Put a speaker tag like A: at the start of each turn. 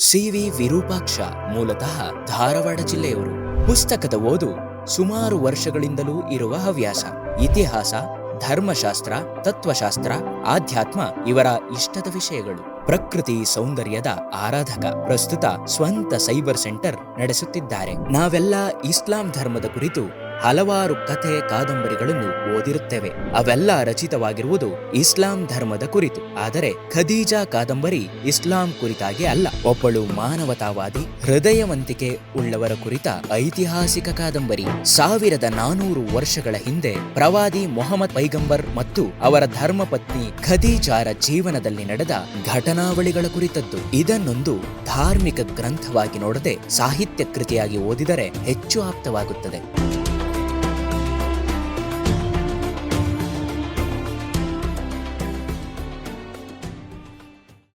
A: C V Virupaksha ಮೂಲತಃ ಧಾರವಾಡ ಜಿಲ್ಲೆಯವರು. ಪುಸ್ತಕದ ಓದು ಸುಮಾರು ವರ್ಷಗಳಿಂದಲೂ ಇರುವ ಹವ್ಯಾಸ. ಇತಿಹಾಸ, ಧರ್ಮಶಾಸ್ತ್ರ, ತತ್ವಶಾಸ್ತ್ರ, ಆಧ್ಯಾತ್ಮ ಇವರ ಇಷ್ಟದ ವಿಷಯಗಳು. ಪ್ರಕೃತಿ ಸೌಂದರ್ಯದ ಆರಾಧಕ ಪ್ರಸ್ತುತ ಸ್ವಂತ ಸೈಬರ್ ಸೆಂಟರ್ ನಡೆಸುತ್ತಿದ್ದಾರೆ. ನಾವೆಲ್ಲ ಇಸ್ಲಾಂ ಧರ್ಮದ ಕುರಿತು ಹಲವಾರು ಕಥೆ ಕಾದಂಬರಿಗಳನ್ನು ಓದಿರುತ್ತೇವೆ. ಅವೆಲ್ಲ ರಚಿತವಾಗಿರುವುದು ಇಸ್ಲಾಂ ಧರ್ಮದ ಕುರಿತು. ಆದರೆ ಖದೀಜಾ ಕಾದಂಬರಿ ಇಸ್ಲಾಂ ಕುರಿತಾಗಿ ಅಲ್ಲ. ಒಬ್ಬಳು ಮಾನವತಾವಾದಿ, ಹೃದಯವಂತಿಕೆ ಉಳ್ಳವರ ಕುರಿತ ಐತಿಹಾಸಿಕ ಕಾದಂಬರಿ. ಸಾವಿರದ ನಾನೂರು ವರ್ಷಗಳ ಹಿಂದೆ ಪ್ರವಾದಿ ಮೊಹಮ್ಮದ್ ಪೈಗಂಬರ್ ಮತ್ತು ಅವರ ಧರ್ಮಪತ್ನಿ ಖದೀಜಾರ ಜೀವನದಲ್ಲಿ ನಡೆದ ಘಟನಾವಳಿಗಳ ಕುರಿತದ್ದು. ಇದನ್ನೊಂದು ಧಾರ್ಮಿಕ ಗ್ರಂಥವಾಗಿ ನೋಡದೆ ಸಾಹಿತ್ಯ ಕೃತಿಯಾಗಿ ಓದಿದರೆ ಹೆಚ್ಚು ಆಪ್ತವಾಗುತ್ತದೆ.